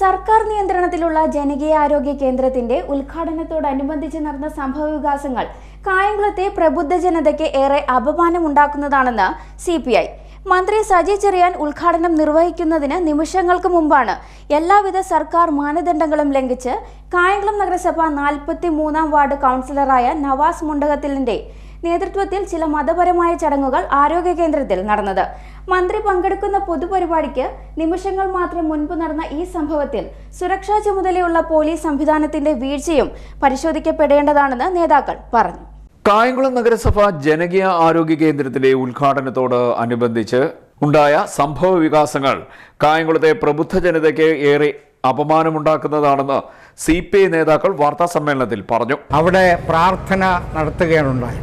സർക്കാർ നിയന്ത്രണത്തിലുള്ള ജനകീയ ആരോഗ്യ കേന്ദ്രത്തിന്റെ ഉദ്ഘാടനത്തോടനുബന്ധിച്ച് നടന്ന സംഭവ വികാസങ്ങൾ കായംകുളത്തെ പ്രബുദ്ധ ജനതയ്ക്ക് ഏറെ അപമാനമുണ്ടാക്കുന്നതാണെന്ന് സി പി ഐ മന്ത്രി സജി ചെറിയാൻ ഉദ്ഘാടനം നിർവഹിക്കുന്നതിന് നിമിഷങ്ങൾക്ക് മുമ്പാണ് എല്ലാവിധ സർക്കാർ മാനദണ്ഡങ്ങളും ലംഘിച്ച് കായംകുളം നഗരസഭ നാൽപ്പത്തി മൂന്നാം വാർഡ് കൗൺസിലറായ നവാസ് മുണ്ടകത്തിലിന്റെ നേതൃത്വത്തിൽ ചില മതപരമായ ചടങ്ങുകൾ ആരോഗ്യ കേന്ദ്രത്തിൽ നടന്നത്. മന്ത്രി പങ്കെടുക്കുന്ന പൊതുപരിപാടിക്ക് നിമിഷങ്ങൾ മാത്രം മുൻപ് നടന്ന ഈ സംഭവത്തിൽ സുരക്ഷാ ചുമതലയുള്ള പോലീസ് സംവിധാനത്തിന്റെ വീഴ്ചയും പരിശോധിക്കപ്പെടേണ്ടതാണെന്ന് നേതാക്കൾ പറഞ്ഞു. കായംകുളം നഗരസഭ ജനകീയ ആരോഗ്യ കേന്ദ്രത്തിലെ ഉദ്ഘാടനത്തോട് അനുബന്ധിച്ച് ഉണ്ടായ സംഭവ വികാസങ്ങൾ കായംകുളത്തെ പ്രബുദ്ധ ജനതയ്ക്ക് ഏറെ അപമാനമുണ്ടാക്കുന്നതാണെന്ന് സി പി ഐ നേതാക്കൾ വാർത്താ സമ്മേളനത്തിൽ പറഞ്ഞു. അവിടെ പ്രാർത്ഥന നടത്തുകയാണുണ്ടായി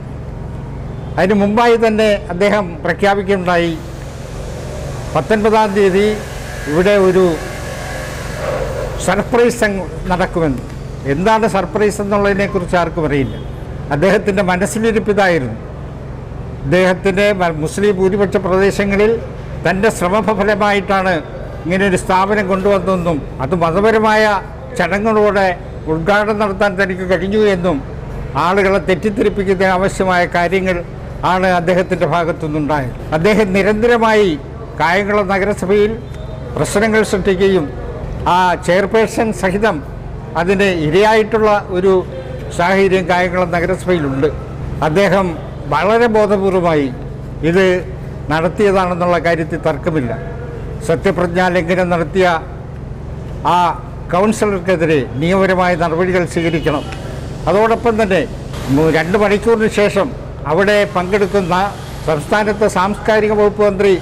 അതിന് മുമ്പായി തന്നെ അദ്ദേഹം പ്രഖ്യാപിക്കുകയുണ്ടായി. പത്തൊൻപതാം തീയതി ഇവിടെ ഒരു സർപ്രൈസ് നടക്കുമെന്ന്. എന്താണ് സർപ്രൈസ് എന്നുള്ളതിനെക്കുറിച്ച് ആർക്കും അറിയില്ല. അദ്ദേഹത്തിന്റെ മനസ്സിലിരിപ്പിതായിരുന്നു. അദ്ദേഹത്തിന്റെ മുസ്ലിം ഭൂരിപക്ഷ പ്രദേശങ്ങളിൽ തന്റെ ശ്രമഫലമായിട്ടാണ് ഇങ്ങനെ ഒരു സ്ഥാപനം കൊണ്ടുവന്നതെന്നും അത് മതപരമായ ചടങ്ങുകളോടെ ഉദ്ഘാടനം നടത്താൻ തനിക്ക് കഴിഞ്ഞു എന്നും ആളുകളെ തെറ്റിദ്ധരിപ്പിക്കുന്നതിന് ആവശ്യമായ കാര്യങ്ങൾ ആണ് അദ്ദേഹത്തിന്റെ ഭാഗത്തുനിന്നുണ്ടായത്. അദ്ദേഹം നിരന്തരമായി കായംകുളം നഗരസഭയിൽ പ്രശ്നങ്ങൾ സൃഷ്ടിക്കുകയും ആ ചെയർപേഴ്സൺ സഹിതം അതിന് ഇരയായിട്ടുള്ള ഒരു സാഹചര്യം കായംകുളം നഗരസഭയിലുണ്ട്. അദ്ദേഹം വളരെ ബോധപൂർവമായി ഇത് നടത്തിയതാണെന്നുള്ള കാര്യത്തിൽ തർക്കമില്ല. സത്യപ്രതിജ്ഞാ ലംഘനം നടത്തിയ ആ കൗൺസിലർക്കെതിരെ നിയമപരമായ നടപടികൾ സ്വീകരിക്കണം. അതോടൊപ്പം തന്നെ രണ്ട് മണിക്കൂറിന് ശേഷം അവിടെ പങ്കെടുക്കുന്ന സംസ്ഥാനത്തെ സാംസ്കാരിക വകുപ്പ് മന്ത്രി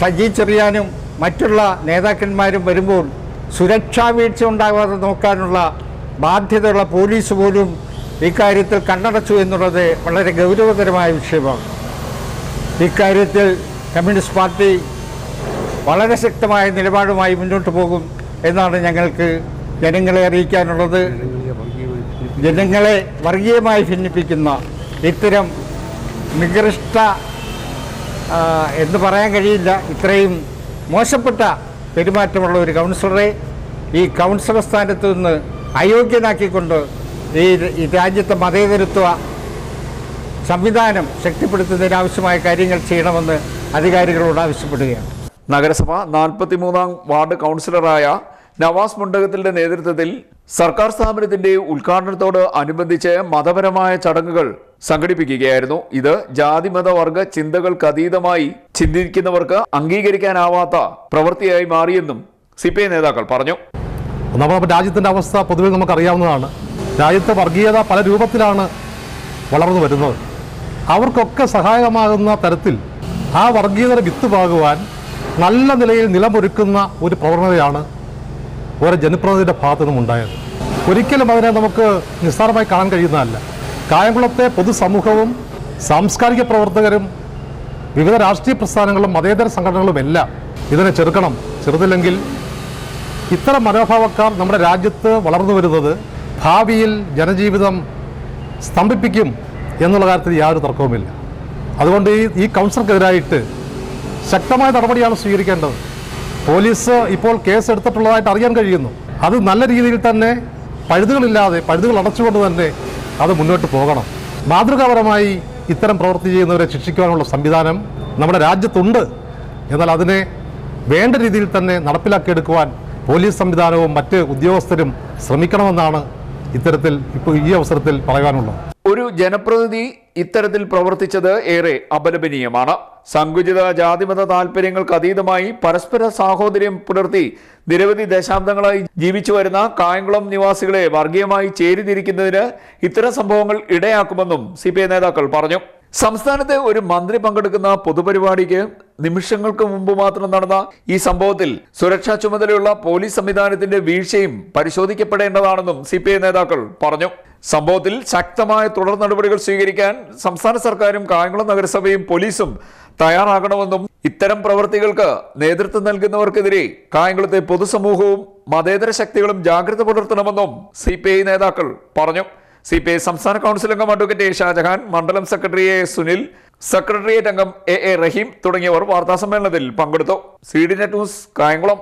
സജി ചെറിയാനും മറ്റുള്ള നേതാക്കന്മാരും വരുമ്പോൾ സുരക്ഷാ വീഴ്ച ഉണ്ടാകാതെ നോക്കാനുള്ള ബാധ്യതയുള്ള പോലീസ് പോലും ഇക്കാര്യത്തിൽ കണ്ണടച്ചു എന്നുള്ളത് വളരെ ഗൗരവതരമായ വിഷയമാണ്. ഇക്കാര്യത്തിൽ കമ്മ്യൂണിസ്റ്റ് പാർട്ടി വളരെ ശക്തമായ നിലപാടുമായി മുന്നോട്ട് പോകും എന്നാണ് ഞങ്ങൾക്ക് ജനങ്ങളെ അറിയിക്കാനുള്ളത്. ജനങ്ങളെ വർഗീയമായി ഭിന്നിപ്പിക്കുന്ന ഇത്തരം നികൃഷ്ട എന്ന് പറയാൻ കഴിയില്ല. ഇത്രയും മോശപ്പെട്ട പെരുമാറ്റമുള്ള ഒരു കൗൺസിലറെ ഈ കൗൺസിലർ സ്ഥാനത്ത് നിന്ന് അയോഗ്യനാക്കിക്കൊണ്ട് ഈ രാജ്യത്തെ മതേതരത്വ സംവിധാനം ശക്തിപ്പെടുത്തുന്നതിനാവശ്യമായ കാര്യങ്ങൾ ചെയ്യണമെന്ന് അധികാരികളോട് ആവശ്യപ്പെടുകയാണ്. നഗരസഭ നാൽപ്പത്തിമൂന്നാം വാർഡ് കൗൺസിലറായ നവാസ് മുണ്ടകത്തിന്റെ നേതൃത്വത്തിൽ സർക്കാർ സ്ഥാപനത്തിന്റെ ഉദ്ഘാടനത്തോട് അനുബന്ധിച്ച് മതപരമായ ചടങ്ങുകൾ സംഘടിപ്പിക്കുകയായിരുന്നു. ഇത് ജാതിമത വർഗ ചിന്തകൾക്ക് അതീതമായി ചിന്തിക്കുന്നവർക്ക് അംഗീകരിക്കാനാവാത്ത പ്രവൃത്തിയായി മാറിയെന്നും സി പി ഐ നേതാക്കൾ പറഞ്ഞു. നമ്മുടെ രാജ്യത്തിന്റെ അവസ്ഥ പൊതുവെ നമുക്കറിയാവുന്നതാണ്. രാജ്യത്തെ വർഗീയത പല രൂപത്തിലാണ് വളർന്നു വരുന്നത്. അവർക്കൊക്കെ സഹായകമാകുന്ന തരത്തിൽ ആ വർഗീയതയുടെ വിത്ത് പാകുവാൻ നല്ല നിലയിൽ നിലമൊരുക്കുന്ന ഒരു പ്രവണതയാണ് ഓരോ ജനപ്രതിനിധിയുടെ ഭാഗത്തു നിന്നും ഉണ്ടായത് ഒരിക്കലും അതിനെ നമുക്ക് നിസ്സാരമായി കാണാൻ കഴിയുന്നതല്ല. കായംകുളത്തെ പൊതുസമൂഹവും സാംസ്കാരിക പ്രവർത്തകരും വിവിധ രാഷ്ട്രീയ പ്രസ്ഥാനങ്ങളും മതേതര സംഘടനകളും എല്ലാം ഇതിനെ ചെറുക്കണം. ചെറുതില്ലെങ്കിൽ ഇത്തരം മനോഭാവക്കാർ നമ്മുടെ രാജ്യത്ത് വളർന്നു വരുന്നത് ഭാവിയിൽ ജനജീവിതം സ്തംഭിപ്പിക്കും എന്നുള്ള കാര്യത്തിൽ യാതൊരു തർക്കവുമില്ല. അതുകൊണ്ട് ഈ ഈ കൗൺസിലർക്കെതിരായിട്ട് ശക്തമായ നടപടിയാണ് സ്വീകരിക്കേണ്ടത്. പോലീസ് ഇപ്പോൾ കേസ് എടുത്തിട്ടുള്ളതായിട്ട് അറിയാൻ കഴിയുന്നു. അത് നല്ല രീതിയിൽ തന്നെ പഴുതുകളില്ലാതെ പഴുതുകൾ അടച്ചുകൊണ്ട് തന്നെ അത് മുന്നോട്ട് പോകണം. മാതൃകാപരമായി ഇത്തരം പ്രവൃത്തി ചെയ്യുന്നവരെ ശിക്ഷിക്കുവാനുള്ള സംവിധാനം നമ്മുടെ രാജ്യത്തുണ്ട്. എന്നാൽ അതിനെ വേണ്ട രീതിയിൽ തന്നെ നടപ്പിലാക്കിയെടുക്കുവാൻ പോലീസ് സംവിധാനവും മറ്റ് ഉദ്യോഗസ്ഥരും ശ്രമിക്കണമെന്നാണ് ഇത്തരത്തിൽ ഇപ്പോൾ ഈ അവസരത്തിൽ പറയാനുള്ളത്. ഒരു ജനപ്രതിനിധി ഇത്തരത്തിൽ പ്രവർത്തിച്ചത് ഏറെ അപലപനീയമാണ്. സങ്കുചിത ജാതിമത താല്പര്യങ്ങൾക്ക് അതീതമായി പരസ്പര സാഹോദര്യം പുലർത്തി നിരവധി ദശാബ്ദങ്ങളായി ജീവിച്ചു വരുന്ന കായംകുളം നിവാസികളെ വർഗീയമായി ചേരിതിരിക്കുന്നതിന് ഇത്തരം സംഭവങ്ങൾ ഇടയാക്കുമെന്നും സി നേതാക്കൾ പറഞ്ഞു. സംസ്ഥാനത്തെ ഒരു മന്ത്രി പങ്കെടുക്കുന്ന പൊതുപരിപാടിക്ക് നിമിഷങ്ങൾക്ക് മുമ്പ് മാത്രം നടന്ന ഈ സംഭവത്തിൽ സുരക്ഷാ ചുമതലയുള്ള പോലീസ് സംവിധാനത്തിന്റെ വീഴ്ചയും പരിശോധിക്കപ്പെടേണ്ടതാണെന്നും സി നേതാക്കൾ പറഞ്ഞു. സംഭവത്തിൽ ശക്തമായ തുടർ നടപടികൾ സ്വീകരിക്കാൻ സംസ്ഥാന സർക്കാരും കായംകുളം നഗരസഭയും പോലീസും തയ്യാറാകണമെന്നും ഇത്തരം പ്രവൃത്തികൾക്ക് നേതൃത്വം നൽകുന്നവർക്കെതിരെ കായംകുളത്തെ പൊതുസമൂഹവും മതേതര ശക്തികളും ജാഗ്രത പുലർത്തണമെന്നും സി നേതാക്കൾ പറഞ്ഞു. സി പി ഐ സംസ്ഥാന കൗൺസിൽ അംഗം അഡ്വക്കേറ്റ് എ ഷാജഹാൻ മണ്ഡലം സെക്രട്ടറി എ സുനിൽ സെക്രട്ടേറിയറ്റ് അംഗം എ എ റഹീം തുടങ്ങിയവർ വാർത്താസമ്മേളനത്തിൽ പങ്കെടുത്തു. C D net news Kayamkulam.